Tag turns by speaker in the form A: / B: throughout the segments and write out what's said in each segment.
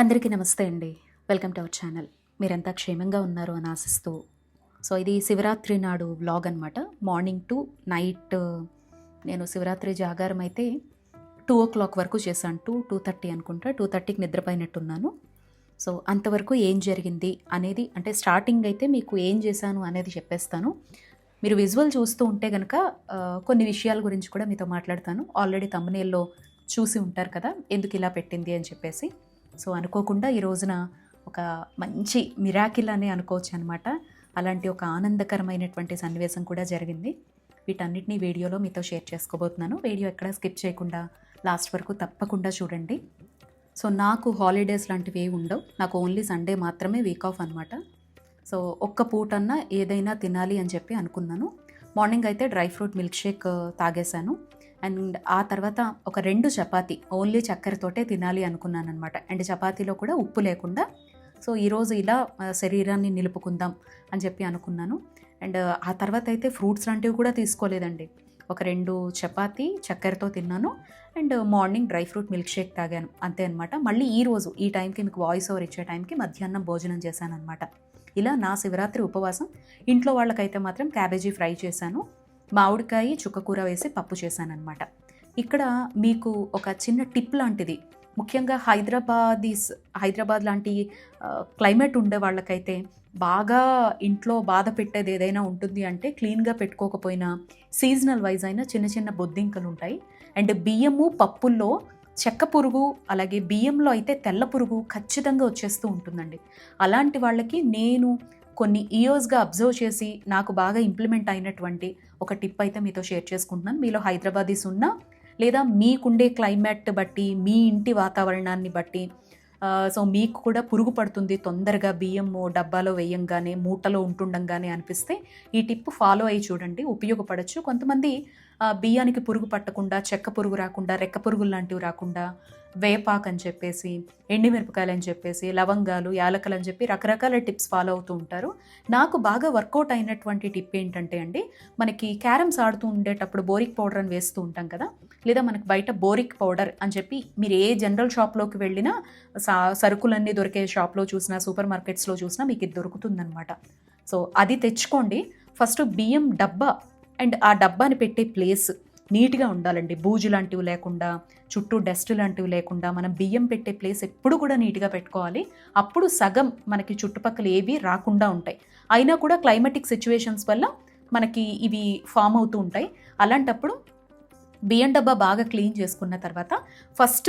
A: అందరికీ నమస్తే అండి. Welcome to our channel. మీరంతా క్షేమంగా ఉన్నారు అని ఆశిస్తూ. సో ఇది శివరాత్రి నాడు వ్లాగ్ అనమాట మార్నింగ్ టు నైట్ నేను శివరాత్రి జాగారం అయితే టూ ఓ క్లాక్ వరకు చేశాను. టూ టూ థర్టీ అనుకుంటా. టూ థర్టీకి నిద్రపోయినట్టున్నాను. సో అంతవరకు ఏం జరిగింది అనేది అంటే స్టార్టింగ్ అయితే మీకు ఏం చేశాను అనేది చెప్పేస్తాను. మీరు విజువల్ చూస్తూ ఉంటే కనుక కొన్ని విషయాల గురించి కూడా మీతో మాట్లాడతాను. ఆల్రెడీ తమ్మునేల్లో చూసి ఉంటారు కదా ఎందుకు ఇలా పెట్టింది అని చెప్పేసి. సో అనుకోకుండా ఈ రోజున ఒక మంచి మిరాకిల్ అనే అనుకోవచ్చు అనమాట అలాంటి ఒక ఆనందకరమైనటువంటి సన్నివేశం కూడా జరిగింది. వీటన్నిటినీ వీడియోలో మీతో షేర్ చేసుకోబోతున్నాను. వీడియో ఎక్కడ స్కిప్ చేయకుండా లాస్ట్ వరకు తప్పకుండా చూడండి. సో నాకు హాలిడేస్ లాంటివి ఏవి ఉండవు. నాకు ఓన్లీ సండే మాత్రమే వీక్ ఆఫ్ అనమాట సో ఒక్క పూటన్నా ఏదైనా తినాలి అని చెప్పి అనుకున్నాను. మార్నింగ్ అయితే డ్రై ఫ్రూట్ మిల్క్ షేక్ తాగేశాను. అండ్ ఆ తర్వాత ఒక రెండు చపాతి ఓన్లీ చక్కెరతోటే తినాలి అనుకున్నాను అనమాట అండ్ చపాతీలో కూడా ఉప్పు లేకుండా సో ఈరోజు ఇలా శరీరాన్ని నిలుపుకుందాం అని చెప్పి అనుకున్నాను. అండ్ ఆ తర్వాత అయితే ఫ్రూట్స్ లాంటివి కూడా తీసుకోలేదండి. ఒక రెండు చపాతి చక్కెరతో తిన్నాను. And morning dry fruit milk shake తాగాను. అంతే అనమాట మళ్ళీ ఈ రోజు ఈ టైంకి మీకు వాయిస్ ఓవర్ ఇచ్చే టైంకి మధ్యాహ్నం భోజనం చేశాను అనమాట ఇలా నా శివరాత్రి ఉపవాసం ఇంట్లో వాళ్ళకైతే మాత్రం క్యాబేజీ ఫ్రై చేశాను. మామిడికాయ చుక్కకూర వేసి పప్పు చేశానన్నమాట. ఇక్కడ మీకు ఒక చిన్న టిప్ లాంటిది. ముఖ్యంగా హైదరాబాదీస్ హైదరాబాద్ లాంటి క్లైమేట్ ఉండే వాళ్ళకైతే బాగా ఇంట్లో బాధ పెట్టేది ఏదైనా ఉంటుంది అంటే క్లీన్గా పెట్టుకోకపోయినా సీజనల్ వైజ్ అయినా చిన్న చిన్న బొద్దింకలు ఉంటాయి అండ్ బియ్యము పప్పుల్లో చెక్క పురుగు అలాగే బియ్యంలో అయితే తెల్ల పురుగు ఖచ్చితంగా వచ్చేస్తూ ఉంటుందండి. అలాంటి వాళ్ళకి నేను కొన్ని ఇయర్స్గా అబ్జర్వ్ చేసి నాకు బాగా ఇంప్లిమెంట్ అయినటువంటి ఒక టిప్ అయితే మీతో షేర్ చేసుకుంటున్నాను. మీలో హైదరాబాదీస్ ఉన్నా లేదా మీకుండే క్లైమేట్ బట్టి మీ ఇంటి వాతావరణాన్ని బట్టి సో మీకు కూడా పురుగు పడుతుంది తొందరగా బియ్యం డబ్బాలో వేయంగానే మూటలో ఉంటుండంగానే అనిపిస్తే ఈ టిప్ ఫాలో అయ్యి చూడండి ఉపయోగపడచ్చు. కొంతమంది బియ్యానికి పురుగు పట్టకుండా చెక్క పురుగు రాకుండా రెక్క పురుగులు లాంటివి రాకుండా వేపాక్ అని చెప్పేసి ఎండిమిరపకాయలు అని చెప్పేసి లవంగాలు యాలకలు అని చెప్పి రకరకాల టిప్స్ ఫాలో అవుతూ ఉంటారు. నాకు బాగా వర్కౌట్ అయినటువంటి టిప్ ఏంటంటే అండి మనకి క్యారమ్స్ ఆడుతూ ఉండేటప్పుడు బోరిక్ పౌడర్ అని వేస్తూ ఉంటాం కదా లేదా మనకు బయట బోరిక్ పౌడర్ అని చెప్పి మీరు ఏ జనరల్ షాప్లోకి వెళ్ళినా సా సరుకులన్నీ దొరికే షాప్లో చూసినా సూపర్ మార్కెట్స్లో చూసినా మీకు ఇది దొరుకుతుందనమాట సో అది తెచ్చుకోండి. ఫస్ట్ బియ్యం డబ్బా అండ్ ఆ డబ్బాని పెట్టే ప్లేస్ నీట్గా ఉండాలండి. బూజు లాంటివి లేకుండా చుట్టూ డస్ట్ లాంటివి లేకుండా మనం బియ్యం పెట్టే ప్లేస్ ఎప్పుడు కూడా నీట్గా పెట్టుకోవాలి. అప్పుడు సగం మనకి చుట్టుపక్కల ఏవి రాకుండా ఉంటాయి. అయినా కూడా క్లైమాటిక్ సిచ్యువేషన్స్ వల్ల మనకి ఇవి ఫామ్ అవుతూ ఉంటాయి. అలాంటప్పుడు బియ్యం డబ్బా బాగా క్లీన్ చేసుకున్న తర్వాత ఫస్ట్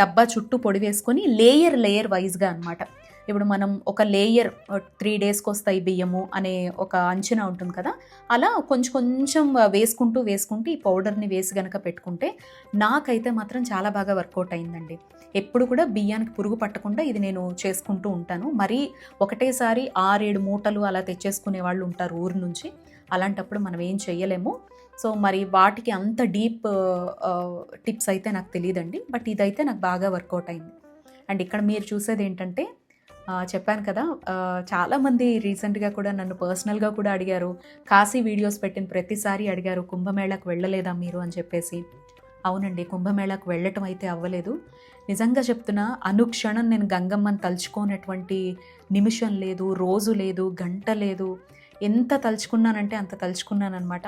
A: డబ్బా చుట్టూ పొడి వేసుకొని లేయర్ లేయర్ వైజ్గా అనమాట ఇప్పుడు మనం ఒక లేయర్ త్రీ డేస్కి వస్తాయి బియ్యము అనే ఒక అంచనా ఉంటుంది కదా? అలా కొంచెం కొంచెం వేసుకుంటూ వేసుకుంటూ ఈ పౌడర్ని వేసి గనక పెట్టుకుంటే నాకైతే మాత్రం చాలా బాగా వర్కౌట్ అయిందండి. ఎప్పుడు కూడా బియ్యానికి పురుగు పట్టకుండా ఇది నేను చేసుకుంటూ ఉంటాను. మరీ ఒకటేసారి ఆరేడు మూటలు అలా తెచ్చేసుకునే వాళ్ళు ఉంటారు ఊరు నుంచి. అలాంటప్పుడు మనం ఏం చెయ్యలేము. సో మరి వాటికి అంత డీప్ టిప్స్ అయితే నాకు తెలియదండి బట్ ఇదైతే నాకు బాగా వర్కౌట్ అయింది. అండ్ ఇక్కడ మీరు చూసేది ఏంటంటే చెప్పాను కదా చాలామంది రీసెంట్గా కూడా నన్ను పర్సనల్గా కూడా అడిగారు. కాశీ వీడియోస్ పెట్టిన ప్రతిసారి అడిగారు కుంభమేళాకు వెళ్ళలేదా మీరు అని చెప్పేసి. అవునండి కుంభమేళాకు వెళ్ళటం అయితే అవ్వలేదు. నిజంగా చెప్తున్నా అనుక్షణం నేను గంగమ్మని తలుచుకోనటువంటి నిమిషం లేదు రోజు లేదు గంట లేదు. ఎంత తలుచుకున్నానంటే అంత తలుచుకున్నానమాట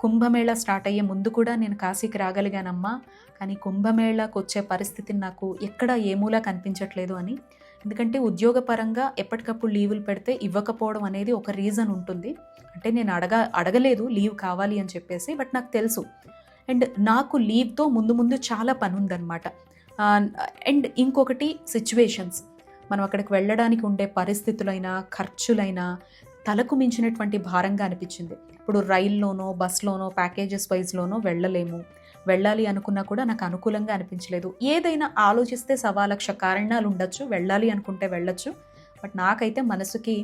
A: కుంభమేళ స్టార్ట్ అయ్యే ముందు కూడా నేను కాశీకి రాగలిగానమ్మా. కానీ కుంభమేళాకు వచ్చే పరిస్థితి నాకు ఎక్కడ ఏ కనిపించట్లేదు అని ఎందుకంటే ఉద్యోగపరంగా ఎప్పటికప్పుడు లీవులు పెడితే ఇవ్వకపోవడం అనేది ఒక రీజన్ ఉంటుంది. అంటే నేను అడగ అడగలేదు లీవ్ కావాలి అని చెప్పేసి బట్ నాకు తెలుసు. అండ్ నాకు లీవ్తో ముందు ముందు చాలా పని ఉందన్నమాట అండ్ ఇంకొకటి సిచ్యువేషన్స్. మనం అక్కడికి వెళ్ళడానికి ఉండే పరిస్థితులైనా ఖర్చులైనా తలకు మించినటువంటి భారంగా అనిపించింది. ఇప్పుడు రైల్లోనో బస్లోనో ప్యాకేజెస్ వైజ్లోనో వెళ్ళలేము. వెళ్ళాలి అనుకున్నా కూడా నాకు అనుకూలంగా అనిపించలేదు. ఏదైనా ఆలోచిస్తే సవా లక్ష కారణాలు ఉండొచ్చు వెళ్ళాలి అనుకుంటే వెళ్ళొచ్చు. బట్ నాకైతే మనసుకి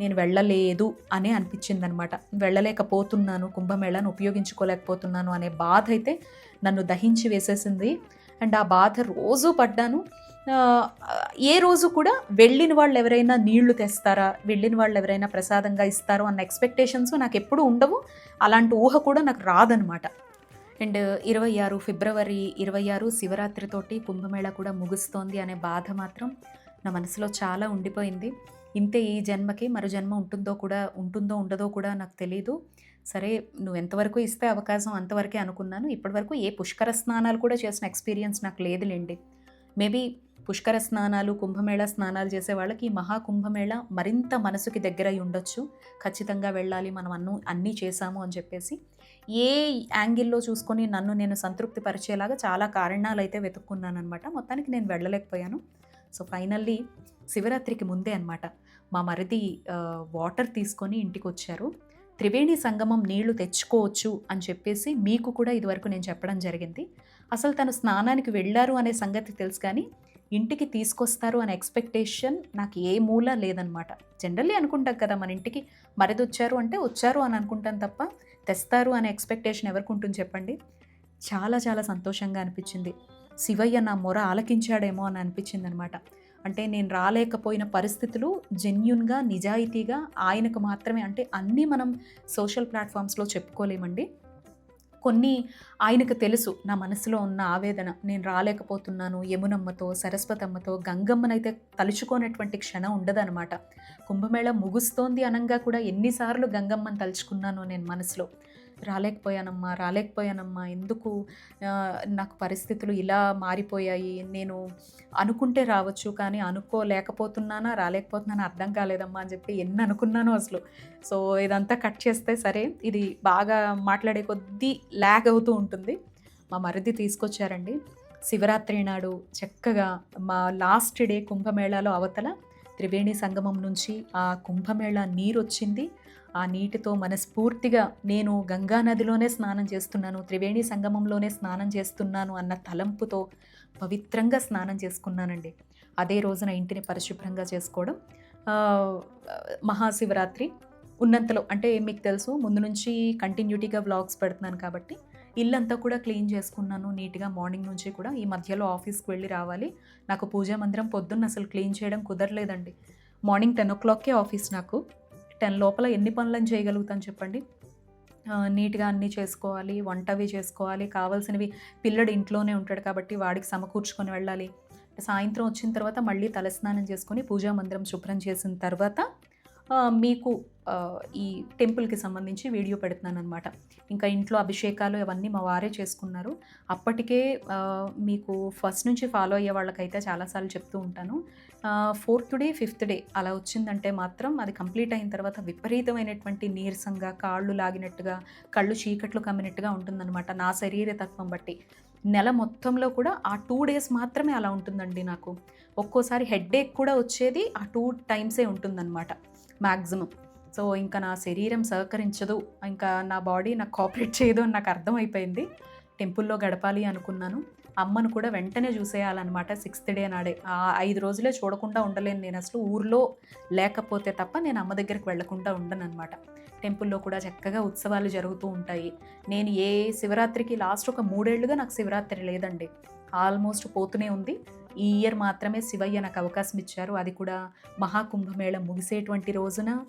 A: నేను వెళ్ళలేదు అనే అనిపించిందనమాట. వెళ్ళలేకపోతున్నాను కుంభమేళాను ఉపయోగించుకోలేకపోతున్నాను అనే బాధ అయితే నన్ను దహించి వేసేసింది. అండ్ ఆ బాధ రోజు పడ్డాను. ఏ రోజు కూడా వెళ్ళిన వాళ్ళు ఎవరైనా నీళ్ళు తెస్తారా వెళ్ళిన వాళ్ళు ఎవరైనా ప్రసాదంగా ఇస్తారో అన్న ఎక్స్పెక్టేషన్స్ నాకు ఎప్పుడూ ఉండవు. అలాంటి ఊహ కూడా నాకు రాదనమాట. అండ్ ఇరవై ఆరు ఫిబ్రవరి ఇరవై ఆరు శివరాత్రితోటి కుంభమేళ కూడా ముగుస్తోంది అనే బాధ మాత్రం నా మనసులో చాలా ఉండిపోయింది. ఇంతే ఈ జన్మకి మరో జన్మ ఉంటుందో కూడా ఉంటుందో ఉండదో కూడా నాకు తెలియదు సరే నువ్వు ఎంతవరకు ఇస్తే అవకాశం అంతవరకే అనుకున్నాను. ఇప్పటివరకు ఏ పుష్కర స్నానాలు కూడా చేసిన ఎక్స్పీరియన్స్ నాకు లేదులేండి. మేబీ పుష్కర స్నానాలు కుంభమేళ స్నానాలు చేసే వాళ్ళకి ఈ మహాకుంభమేళ మరింత మనసుకి దగ్గర అయి ఉండొచ్చు. ఖచ్చితంగా వెళ్ళాలి మనం అన్ను అన్నీ చేశాము అని చెప్పేసి ఏ యాంగిల్లో చూసుకొని నన్ను నేను సంతృప్తి పరిచేలాగా చాలా కారణాలు అయితే వెతుక్కున్నాను అనమాట మొత్తానికి నేను వెళ్ళలేకపోయాను. సో ఫైనల్లీ శివరాత్రికి ముందే అనమాట మా మరిది వాటర్ తీసుకొని ఇంటికి వచ్చారు త్రివేణి సంగమం నీళ్ళు తెచ్చుకోవచ్చు అని చెప్పేసి మీకు కూడా ఇదివరకు నేను చెప్పడం జరిగింది. అసలు తను స్నానానికి వెళ్ళారు అనే సంగతి తెలుసు కానీ ఇంటికి తీసుకొస్తారు అనే ఎక్స్పెక్టేషన్ నాకు ఏ మూల లేదనమాట. జనరల్లీ అనుకుంటాం కదా మన ఇంటికి మరిది వచ్చారు అంటే వచ్చారు అని అనుకుంటాం తప్ప తెస్తారు అనే ఎక్స్పెక్టేషన్ ఎవరికి ఉంటుంది చెప్పండి? చాలా చాలా సంతోషంగా అనిపించింది. శివయ్య నా మొర ఆలకించాడేమో అని అనిపించింది అనమాట అంటే నేను రాలేకపోయిన పరిస్థితులు జెన్యున్గా నిజాయితీగా ఆయనకు మాత్రమే అంటే అన్నీ మనం సోషల్ ప్లాట్ఫామ్స్లో చెప్పుకోలేమండి. కొన్ని ఆయనకు తెలుసు. నా మనసులో ఉన్న ఆవేదన. నేను రాలేకపోతున్నాను. యమునమ్మతో సరస్వతమ్మతో గంగమ్మనైతే తలుచుకోనటువంటి క్షణం ఉండదనమాట కుంభమేళ ముగుస్తోంది అనంగా కూడా ఎన్నిసార్లు గంగమ్మను తలుచుకున్నాను నేను మనసులో. రాలేకపోయానమ్మా రాలేకపోయానమ్మా. ఎందుకు? నాకు పరిస్థితులు ఇలా మారిపోయాయి. నేను అనుకుంటే రావచ్చు కానీ అనుకోలేకపోతున్నానా రాలేకపోతున్నానా అర్థం కాలేదమ్మా అని చెప్పి ఎన్ని అనుకున్నానో అసలు. సో ఇదంతా కట్ చేస్తే సరే ఇది బాగా మాట్లాడే కొద్దీ ల్యాగ్ అవుతూ ఉంటుంది. మా మరిది తీసుకొచ్చారండి. శివరాత్రి నాడు చక్కగా మా లాస్ట్ డే కుంభమేళాలో అవతల త్రివేణి సంగమం నుంచి ఆ కుంభమేళా నీరు వచ్చింది ఆ నీటితో మనస్ఫూర్తిగా నేను గంగా నదిలోనే స్నానం చేస్తున్నాను త్రివేణి సంగమంలోనే స్నానం చేస్తున్నాను అన్న తలంపుతో పవిత్రంగా స్నానం చేసుకున్నానండి. అదే రోజున ఇంటిని పరిశుభ్రంగా చేసుకోవడం మహాశివరాత్రి ఉన్నంతలో అంటే మీకు తెలుసు ముందు నుంచి కంటిన్యూటీగా వ్లాగ్స్ పెడుతున్నాను కాబట్టి ఇల్లంతా కూడా క్లీన్ చేసుకున్నాను నీట్గా మార్నింగ్ నుంచి కూడా. ఈ మధ్యలో ఆఫీస్కి వెళ్ళి రావాలి. నాకు పూజా మందిరం పొద్దున్న అసలు క్లీన్ చేయడం కుదరలేదండి. మార్నింగ్ టెన్ ఓ క్లాక్కే ఆఫీస్ నాకు. టెన్ లోపల ఎన్ని పనులను చేయగలుగుతాను చెప్పండి? నీట్గా అన్నీ చేసుకోవాలి వంట అవి చేసుకోవాలి. కావాల్సినవి పిల్లడు ఇంట్లోనే ఉంటాడు కాబట్టి వాడికి సమకూర్చుకొని వెళ్ళాలి. సాయంత్రం వచ్చిన తర్వాత మళ్ళీ తలస్నానం చేసుకొని పూజా మందిరం శుభ్రం చేసిన తర్వాత మీకు ఈ టెంపుల్కి సంబంధించి వీడియో పెడుతున్నాను అనమాట ఇంకా ఇంట్లో అభిషేకాలు అవన్నీ మా వారే చేసుకున్నారు. అప్పటికే మీకు ఫస్ట్ నుంచి ఫాలో అయ్యే వాళ్ళకైతే చాలాసార్లు చెప్తూ ఉంటాను. ఫోర్త్ డే ఫిఫ్త్ డే అలా వచ్చిందంటే మాత్రం అది కంప్లీట్ అయిన తర్వాత విపరీతమైనటువంటి నీరసంగా కాళ్ళు లాగినట్టుగా కళ్ళు చీకట్లు కమ్మినట్టుగా ఉంటుందన్నమాట నా శరీర తత్వం బట్టి. నెల మొత్తంలో కూడా ఆ టూ డేస్ మాత్రమే అలా ఉంటుందండి నాకు. ఒక్కోసారి హెడ్ఏక్ కూడా వచ్చేది ఆ టూ టైమ్సే ఉంటుందన్నమాట. మ్యాక్సిమం సో ఇంకా నా శరీరం సహకరించదు. ఇంకా నా బాడీ నాకు కోఆపరేట్ చేయదు అని నాకు అర్థమైపోయింది. టెంపుల్లో గడపాలి అనుకున్నాను. అమ్మను కూడా వెంటనే చూసేయాలన్నమాట సిక్స్త్ డే నాడే. ఆ ఐదు రోజులే చూడకుండా ఉండలేను నేను అసలు ఊర్లో లేకపోతే తప్ప నేను అమ్మ దగ్గరికి వెళ్ళకుండా ఉండను అనమాట టెంపుల్లో కూడా చక్కగా ఉత్సవాలు జరుగుతూ ఉంటాయి. నేను ఏ శివరాత్రికి లాస్ట్ ఒక మూడేళ్ళుగా నాకు శివరాత్రి లేదండి. ఆల్మోస్ట్ పోతూనే ఉంది. ఈ ఇయర్ మాత్రమే శివయ్య నాకు అవకాశం ఇచ్చారు. అది కూడా మహాకుంభమేళ ముగిసేటువంటి రోజున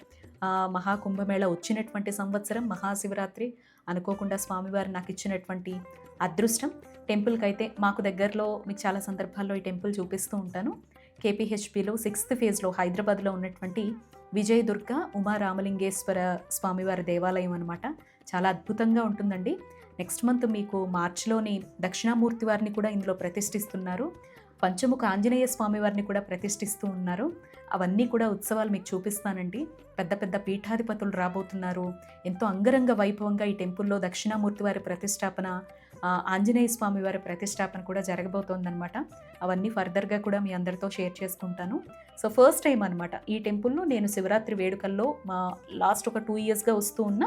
A: మహాకుంభమేళ వచ్చినటువంటి సంవత్సరం మహాశివరాత్రి అనుకోకుండా స్వామివారు నాకు ఇచ్చినటువంటి అదృష్టం. టెంపుల్కి అయితే మాకు దగ్గరలో మీకు చాలా సందర్భాల్లో ఈ టెంపుల్ చూపిస్తూ ఉంటాను. కేపీహెచ్పిలో సిక్స్త్ ఫేజ్లో హైదరాబాద్లో ఉన్నటువంటి విజయ దుర్గ ఉమా రామలింగేశ్వర స్వామివారి దేవాలయం అనమాట చాలా అద్భుతంగా ఉంటుందండి. నెక్స్ట్ మంత్ మీకు మార్చిలోని దక్షిణామూర్తి వారిని కూడా ఇందులో ప్రతిష్ఠిస్తున్నారు. పంచముఖ ఆంజనేయ స్వామి వారిని కూడా ప్రతిష్ఠిస్తూ ఉన్నారు. అవన్నీ కూడా ఉత్సవాలు మీకు చూపిస్తానండి. పెద్ద పెద్ద పీఠాధిపతులు రాబోతున్నారు. ఎంతో అంగరంగ వైభవంగా ఈ టెంపుల్లో దక్షిణామూర్తి వారి ప్రతిష్టాపన ఆంజనేయ స్వామి వారి ప్రతిష్టాపన కూడా జరగబోతోందనమాట అవన్నీ ఫర్దర్గా కూడా మీ అందరితో షేర్ చేసుకుంటాను. సో ఫస్ట్ టైం అనమాట ఈ టెంపుల్లో నేను శివరాత్రి వేడుకల్లో మా లాస్ట్ ఒక టూ ఇయర్స్గా వస్తూ ఉన్న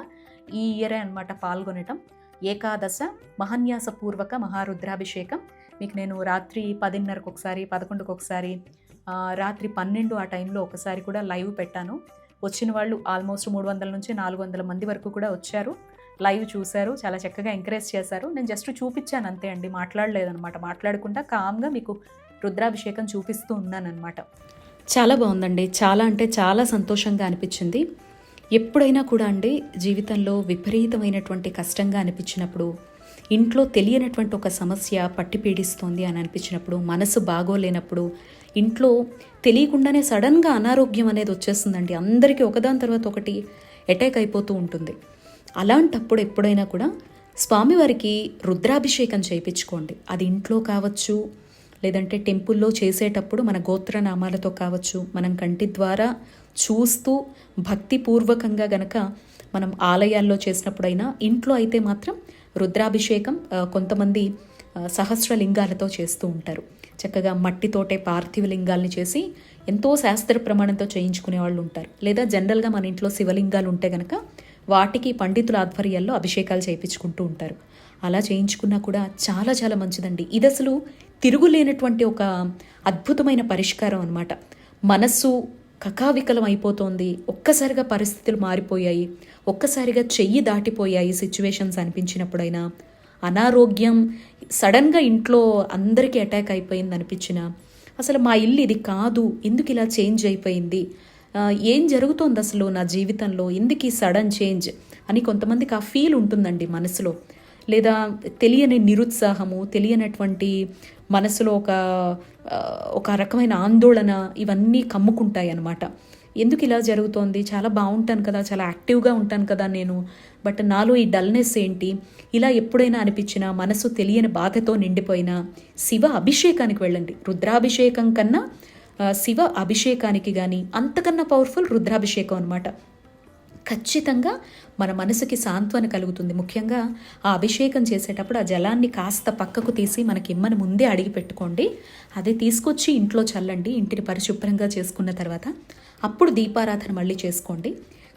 A: ఈ ఇయరే అనమాట పాల్గొనటం. ఏకాదశ మహాన్యాసపూర్వక మహారుద్రాభిషేకం. మీకు నేను రాత్రి పదిన్నరకు ఒకసారి పదకొండుకు ఒకసారి రాత్రి పన్నెండు ఆ టైంలో ఒకసారి కూడా లైవ్ పెట్టాను. వచ్చిన వాళ్ళు ఆల్మోస్ట్ మూడు వందల నుంచి నాలుగు వందల మంది వరకు కూడా వచ్చారు. లైవ్ చూశారు చాలా చక్కగా ఎంకరేజ్ చేశారు. నేను జస్ట్ చూపించాను అంతే అండి మాట్లాడలేదనమాట మాట్లాడకుండా కామ్గా మీకు రుద్రాభిషేకం చూపిస్తూ ఉన్నానన్నమాట. చాలా బాగుందండి చాలా అంటే చాలా సంతోషంగా అనిపించింది. ఎప్పుడైనా కూడా అండి జీవితంలో విపరీతమైనటువంటి కష్టంగా అనిపించినప్పుడు ఇంట్లో తెలియనటువంటి ఒక సమస్య పట్టి పీడిస్తోంది అని అనిపించినప్పుడు మనసు బాగోలేనప్పుడు ఇంట్లో తెలియకుండానే సడన్గా అనారోగ్యం అనేది వచ్చేస్తుందండి. అందరికీ ఒకదాని తర్వాత ఒకటి అటాక్ అయిపోతూ ఉంటుంది. అలాంటప్పుడు ఎప్పుడైనా కూడా స్వామివారికి రుద్రాభిషేకం చేయించుకోండి. అది ఇంట్లో కావచ్చు లేదంటే టెంపుల్లో చేసేటప్పుడు మన గోత్రనామాలతో కావచ్చు మనం కంటి ద్వారా చూస్తూ భక్తిపూర్వకంగా గనక మనం ఆలయాల్లో చేసినప్పుడైనా ఇంట్లో అయితే మాత్రం రుద్రాభిషేకం కొంతమంది సహస్రలింగాలతో చేస్తూ ఉంటారు. చక్కగా మట్టితోటే పార్థివ లింగాల్ని చేసి ఎంతో శాస్త్ర ప్రమాణంతో చేయించుకునే వాళ్ళు ఉంటారు. లేదా జనరల్గా మన ఇంట్లో శివలింగాలు ఉంటే గనక వాటికి పండితుల ఆధ్వర్యాల్లో అభిషేకాలు చేయించుకుంటూ ఉంటారు. అలా చేయించుకున్నా కూడా చాలా చాలా మంచిదండి. ఇది అసలు తిరుగులేనటువంటి ఒక అద్భుతమైన పరిష్కారం అనమాట మనస్సు కకావికలం అయిపోతోంది ఒక్కసారిగా పరిస్థితులు మారిపోయాయి. ఒక్కసారిగా చెయ్యి దాటిపోయాయి సిచ్యువేషన్స్ అనిపించినప్పుడైనా. అనారోగ్యం సడన్గా ఇంట్లో అందరికీ అటాక్ అయిపోయింది అనిపించిన. అసలు మా ఇల్లు ఇది కాదు. ఎందుకు ఇలా చేంజ్ అయిపోయింది? ఏం జరుగుతోంది అసలు నా జీవితంలో? ఎందుకు ఈ సడన్ చేంజ్? అని కొంతమందికి ఆ ఫీల్ ఉంటుందండి మనసులో. లేదా తెలియని నిరుత్సాహము తెలియనటువంటి మనసులో ఒక ఒక రకమైన ఆందోళన ఇవన్నీ కమ్ముకుంటాయి అన్నమాట. ఎందుకు ఇలా జరుగుతోంది? చాలా బాగుంటాను కదా చాలా యాక్టివ్గా ఉంటాను కదా నేను. బట్ నాలో ఈ డల్నెస్ ఏంటి? ఇలా ఎప్పుడైనా అనిపించినా మనసు తెలియని బాధతో నిండిపోయినా శివ అభిషేకానికి వెళ్ళండి. రుద్రాభిషేకం కన్నా శివ అభిషేకానికి కానీ అంతకన్నా పవర్ఫుల్ రుద్రాభిషేకం అనమాట ఖచ్చితంగా మన మనసుకి సాంత్వన కలుగుతుంది. ముఖ్యంగా ఆ అభిషేకం చేసేటప్పుడు ఆ జలాన్ని కాస్త పక్కకు తీసి మనకి ఇమ్మని ముందే అడిగి పెట్టుకోండి. అది తీసుకొచ్చి ఇంట్లో చల్లండి. ఇంటిని పరిశుభ్రంగా చేసుకున్న తర్వాత అప్పుడు దీపారాధన మళ్ళీ చేసుకోండి.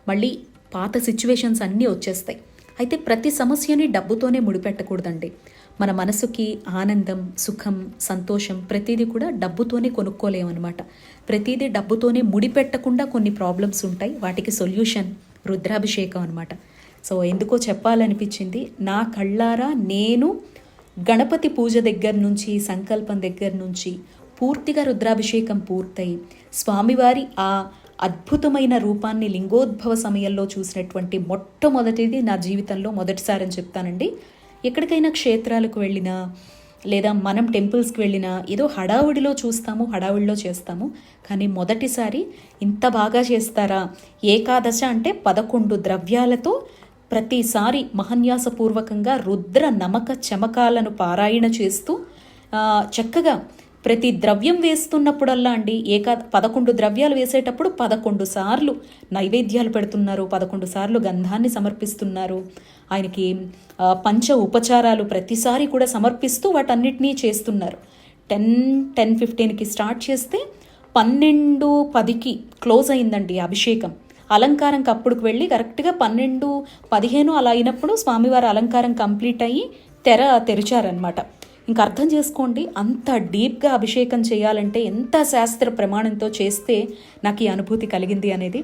A: మళ్ళీ పాత సిచ్యువేషన్స్ అన్నీ వచ్చేస్తాయి. అయితే ప్రతి సమస్యని డబ్బుతోనే ముడిపెట్టకూడదండి. మన మనసుకి ఆనందం సుఖం సంతోషం ప్రతిదీ కూడా డబ్బుతోనే కొనుక్కోలేమన్నమాట. ప్రతిదీ డబ్బుతోనే ముడిపెట్టకుండా కొన్ని ప్రాబ్లమ్స్ ఉంటాయి. వాటికి సొల్యూషన్ రుద్రాభిషేకం అనమాట సో ఎందుకో చెప్పాలనిపించింది. నా కళ్ళారా నేను గణపతి పూజ దగ్గర నుంచి సంకల్పం దగ్గర నుంచి పూర్తిగా రుద్రాభిషేకం పూర్తయి స్వామివారి ఆ అద్భుతమైన రూపాన్ని లింగోద్భవ సమయంలో చూసినటువంటి మొట్టమొదటిది నా జీవితంలో మొదటిసారి అని చెప్తానండి. ఎక్కడికైనా క్షేత్రాలకు వెళ్ళినా లేదా మనం టెంపుల్స్కి వెళ్ళినా ఏదో హడావుడిలో చూస్తాము హడావుడిలో చేస్తాము. కానీ మొదటిసారి ఇంత బాగా చేస్తారా? ఏకాదశ అంటే పదకొండు ద్రవ్యాలతో ప్రతిసారి మహన్యాసపూర్వకంగా రుద్ర నమక చమకాలను పారాయణ చేస్తూ చక్కగా ప్రతి ద్రవ్యం వేస్తున్నప్పుడల్లా అండి ఏకా పదకొండు ద్రవ్యాలు వేసేటప్పుడు పదకొండు సార్లు నైవేద్యాలు పెడుతున్నారు పదకొండు సార్లు గంధాన్ని సమర్పిస్తున్నారు. ఆయనకి పంచ ఉపచారాలు ప్రతిసారి కూడా సమర్పిస్తూ వాటన్నిటినీ చేస్తున్నారు. టెన్ టెన్ ఫిఫ్టీన్కి స్టార్ట్ చేస్తే పన్నెండు పదికి క్లోజ్ అయిందండి అభిషేకం. అలంకారంకి అప్పుడుకు వెళ్ళి కరెక్ట్గా పన్నెండు పదిహేను అలా అయినప్పుడు స్వామివారి అలంకారం కంప్లీట్ అయ్యి తెర తెరిచారనమాట ఇంకా అర్థం చేసుకోండి అంత డీప్గా అభిషేకం చేయాలంటే ఎంత శాస్త్ర ప్రమాణంతో చేస్తే నాకు ఈ అనుభూతి కలిగింది అనేది.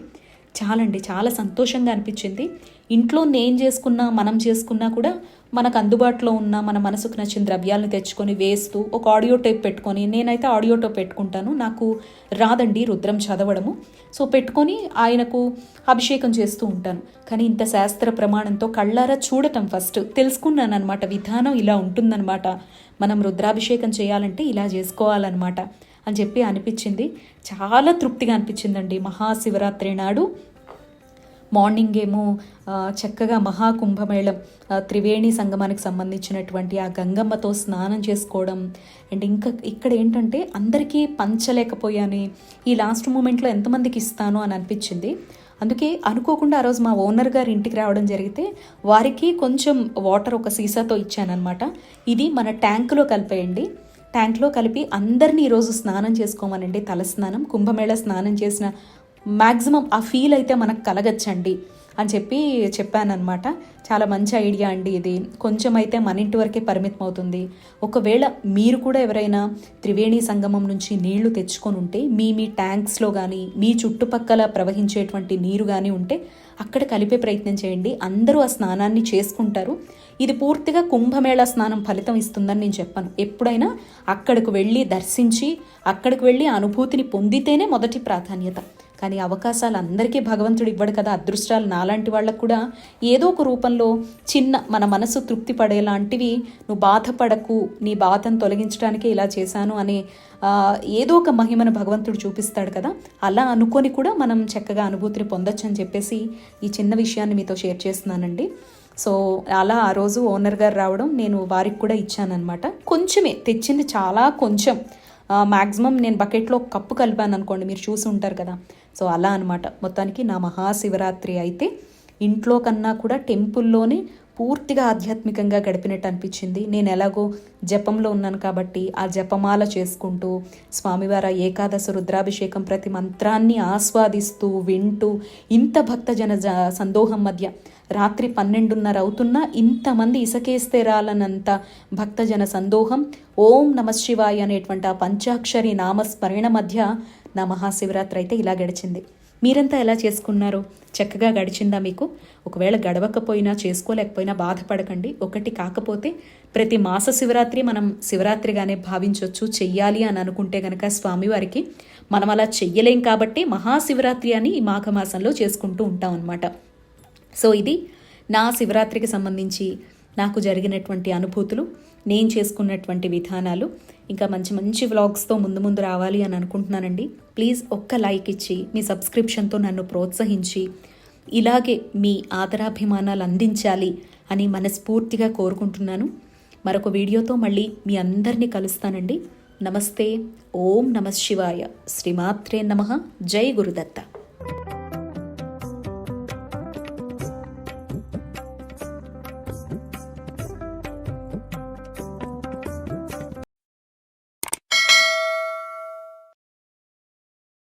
A: చాలండి చాలా సంతోషంగా అనిపించింది. ఇంట్లో నేను చేసుకున్నా మనం చేసుకున్నా కూడా మనకు అందుబాటులో ఉన్న మన మనసుకు నచ్చిన ద్రవ్యాలను తెచ్చుకొని వేస్తూ ఒక ఆడియో టైప్ పెట్టుకొని నేనైతే ఆడియో టైప్ పెట్టుకుంటాను. నాకు రాదండి రుద్రం చదవడము. సో పెట్టుకొని ఆయనకు అభిషేకం చేస్తూ ఉంటాను. కానీ ఇంత శాస్త్ర ప్రమాణంతో కళ్ళారా చూడటం ఫస్ట్ తెలుసుకున్నాను అనమాట విధానం ఇలా ఉంటుందన్నమాట. మనం రుద్రాభిషేకం చేయాలంటే ఇలా చేసుకోవాలన్నమాట అని చెప్పి అనిపించింది. చాలా తృప్తిగా అనిపించిందండి. మహాశివరాత్రి నాడు మార్నింగ్ ఏమో చక్కగా మహాకుంభమేళం త్రివేణి సంగమానికి సంబంధించినటువంటి ఆ గంగమ్మతో స్నానం చేసుకోవడం. అండ్ ఇంకా ఇక్కడ ఏంటంటే అందరికీ పంచలేకపోయాను ఈ లాస్ట్ మూమెంట్లో ఎంతమందికి ఇస్తాను అని అనిపించింది. అందుకే అనుకోకుండా ఆ రోజు మా ఓనర్ గారి ఇంటికి రావడం జరిగితే వారికి కొంచెం వాటర్ ఒక సీసాతో ఇచ్చానమాట ఇది మన ట్యాంకులో కలిపేయండి. ట్యాంక్లో కలిపి అందరినీ ఈరోజు స్నానం చేసుకోమనండి తల స్నానం కుంభమేళ స్నానం చేసిన మ్యాక్సిమం ఆ ఫీల్ అయితే మనకు కలగచ్చండి అని చెప్పి చెప్పానమాట చాలా మంచి ఐడియా అండి ఇది. కొంచెం అయితే మన ఇంటి వరకే పరిమితం అవుతుంది. ఒకవేళ మీరు కూడా ఎవరైనా త్రివేణి సంగమం నుంచి నీళ్ళు తెచ్చుకొని ఉంటే మీ మీ ట్యాంక్స్లో కానీ మీ చుట్టుపక్కల ప్రవహించేటువంటి నీరు కానీ ఉంటే అక్కడ కలిపే ప్రయత్నం చేయండి. అందరూ ఆ స్నానాన్ని చేసుకుంటారు. ఇది పూర్తిగా కుంభమేళ స్నానం ఫలితం ఇస్తుందని నేను చెప్పాను. ఎప్పుడైనా అక్కడికి వెళ్ళి దర్శించి అక్కడికి వెళ్ళి అనుభూతిని పొందితేనే మొదటి ప్రాధాన్యత. కానీ అవకాశాలు అందరికీ భగవంతుడు ఇవ్వడు కదా. అదృష్టాలు నాలాంటి వాళ్ళకు కూడా ఏదో ఒక రూపంలో చిన్న మన మనసు తృప్తి పడేలాంటివి నువ్వు బాధపడకు నీ బాధను తొలగించడానికి ఇలా చేశాను అనే ఏదో ఒక మహిమను భగవంతుడు చూపిస్తాడు కదా. అలా అనుకొని కూడా మనం చక్కగా అనుభూతిని పొందొచ్చు అని చెప్పేసి ఈ చిన్న విషయాన్ని మీతో షేర్ చేస్తున్నానండి. సో అలా ఆ రోజు ఓనర్ గారు రావడం నేను వారికి కూడా ఇచ్చానమాట కొంచెమే తెచ్చింది చాలా కొంచెం. మ్యాక్సిమం నేను బకెట్లో కప్పు కలిపాను అనుకోండి మీరు చూసి ఉంటారు కదా. సో అలా అనమాట మొత్తానికి నా మహాశివరాత్రి అయితే ఇంట్లో కన్నా కూడా టెంపుల్లోనే పూర్తిగా ఆధ్యాత్మికంగా గడిపినట్టు అనిపించింది. నేను ఎలాగో జపంలో ఉన్నాను కాబట్టి ఆ జపమాల చేసుకుంటూ స్వామివారి ఏకాదశ రుద్రాభిషేకం ప్రతి మంత్రాన్ని ఆస్వాదిస్తూ వింటూ ఇంత భక్తజన జ సందోహం మధ్య రాత్రి పన్నెండున్నర అవుతున్నా ఇంతమంది ఇసకేస్తే రాలనంత భక్తజన సందోహం. ఓం నమశివాయ అనేటువంటి ఆ పంచాక్షరి నామస్మరణ మధ్య నా మహాశివరాత్రి అయితే ఇలా గడిచింది. మీరంతా ఎలా చేసుకున్నారు? చక్కగా గడిచిందా మీకు? ఒకవేళ గడవకపోయినా చేసుకోలేకపోయినా బాధపడకండి. ఒకటి కాకపోతే ప్రతి మాస శివరాత్రి మనం శివరాత్రిగానే భావించవచ్చు చెయ్యాలి అని అనుకుంటే గనక స్వామివారికి. మనం అలా చెయ్యలేం కాబట్టి మహాశివరాత్రి అని ఈ మాఘమాసంలో చేసుకుంటూ ఉంటాం అన్నమాట సో ఇది నా శివరాత్రికి సంబంధించి నాకు జరిగినటువంటి అనుభూతులు నేను చేసుకున్నటువంటి విధానాలు. ఇంకా మంచి మంచి వ్లాగ్స్తో ముందు ముందు రావాలి అని అనుకుంటున్నానండి. ప్లీజ్ ఒక్క లైక్ ఇచ్చి మీ సబ్స్క్రిప్షన్తో నన్ను ప్రోత్సహించి ఇలాగే మీ ఆదరాభిమానాలు అందించాలి అని మనస్ఫూర్తిగా కోరుకుంటున్నాను. మరొక వీడియోతో మళ్ళీ మీ అందరినీ కలుస్తానండి. నమస్తే ఓం నమ శివాయ. శ్రీమాత్రే నమ. జై గురుదత్త.